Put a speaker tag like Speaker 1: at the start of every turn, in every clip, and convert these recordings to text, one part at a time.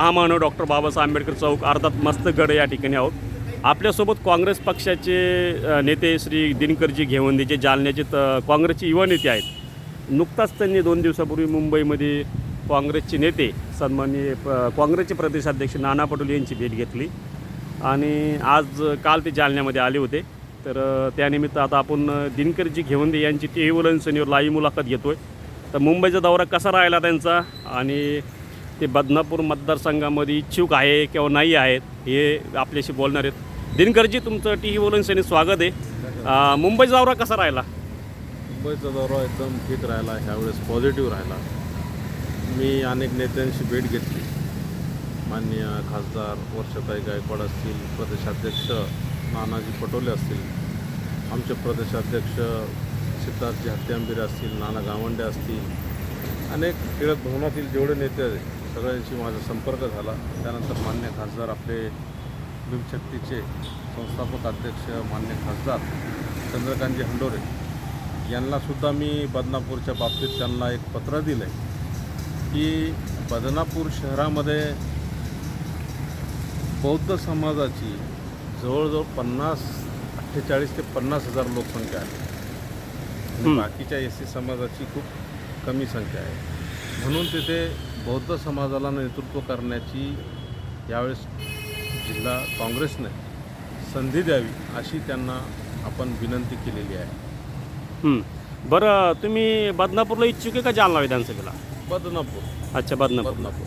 Speaker 1: महामानव डॉक्टर बाबासाहेब आंबेडकर चौक अर्थात मस्तगड या ठिकाणी आहोत. आपल्यासोबत काँग्रेस पक्षाचे नेते श्री दिनकरजी घेवंदे जे जालन्याचे त- काँग्रेसचे युवा नेते आहेत. नुकताच त्यांनी दोन दिवसापूर्वी मुंबईमध्ये काँग्रेसचे नेते सन्माननीय प- काँग्रेसचे प्रदेशाध्यक्ष नाना पटोले यांची भेट घेतली. आणि आज काल ते जालन्यामध्ये आले होते. तर त्यानिमित्त आता आपण दिनकरजी घेवंदे यांची टी व्ही वलनसनीवर लाईव्ह मुलाखत घेतो आहे तर मुंबईचा दौरा कसा राहिला त्यांचा? आणि ते बदनापूर मतदारसंघामध्ये इच्छुक आहे किंवा नाही आहेत हे आपल्याशी बोलणार आहेत. दिनकरजी तुमचं टी व्ही वलनसनी स्वागत आहे. मुंबई दौरा कसा राहिला?
Speaker 2: मुंबईचा दौरा एकदम ठीक राहिला ह्यावेळेस पॉझिटिव्ह राहिला. मी अनेक नेत्यांशी भेट घेतली. माननीय खासदार वर्षताई गायकवाड असतील प्रदेशाध्यक्ष नानाजी पटोले असतील आमचे प्रदेशाध्यक्ष सिद्धार्थजी हत्यांबिरे असतील नाना गावंडे असतील अनेक टिळक भवनातील जेवढे नेते आहेत सगळ्यांशी माझा संपर्क झाला. त्यानंतर मान्य खासदार आपले भीमशक्तीचे संस्थापक अध्यक्ष मान्य खासदार चंद्रकांतजी हंडोरे. यांनासुद्धा मी बदनापूरच्या बाबतीत त्यांना एक पत्र दिलं आहे की बदनापूर शहरामध्ये बौद्ध समाजाची जवळजवळ पन्नास अठ्ठेचाळीस ते पन्नास हजार लोकसंख्या आहे. बाकीच्या एस सी समाजाची खूप कमी संख्या आहे. म्हणून तिथे बौद्ध समाजाला नेतृत्व करण्याची यावेळेस जिल्हा काँग्रेसने संधी द्यावी अशी त्यांना आपण विनंती केलेली आहे.
Speaker 1: हं. बरं तुम्ही बदनापूरला इच्छुक आहे का जालना विधानसभेला?
Speaker 2: बदनापूर.
Speaker 1: अच्छा बदनापूर.
Speaker 2: बदनापूर.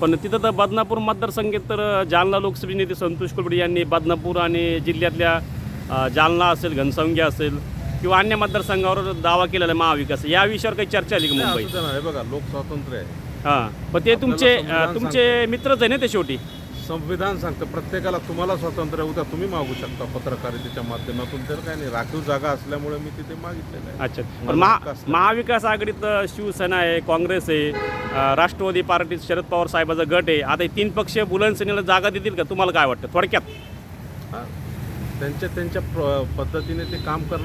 Speaker 1: पण तिथं तर बदनापूर मतदारसंघात तर जालना लोकसभेचे नेते संतोष कुलबडे यांनी बदनापूर आणि जिल्ह्यातल्या जालना असेल घनसावंगी असेल किंवा अन्य मतदारसंघावर दावा केलेला आहे महाविकास. या विषयावर काही चर्चा आली का
Speaker 2: असं नाही. बघा लोक स्वातंत्र्य आहे.
Speaker 1: हां. पण ते तुमचे
Speaker 2: संविधान
Speaker 1: तुमचे मित्रच आहे ना ते शेवटी?
Speaker 2: संविधान सांगतं. प्रत्येकाला तुम्हाला स्वातंत्र्य उद्या तुम्ही मागू शकता पत्रकारितेच्या माध्यमातून. तर काय नाही. राखीव जागा असल्यामुळे मी तिथे मागितलेलं आहे.
Speaker 1: अच्छा. पण महा
Speaker 2: विकास
Speaker 1: महाविकास आघाडीत अ, शिवसेना आहे काँग्रेस आहे अ, राष्ट्रवादी पार्टीत शरद पवार साहेबाचा गट आहे. आता हे तीन पक्ष बुलनसेनेला जागा देतील का? तुम्हाला काय वाटतं? थोडक्यात.
Speaker 2: हा. त्यांच्या त्यांच्या प्र- पद्धतीने ते काम करणं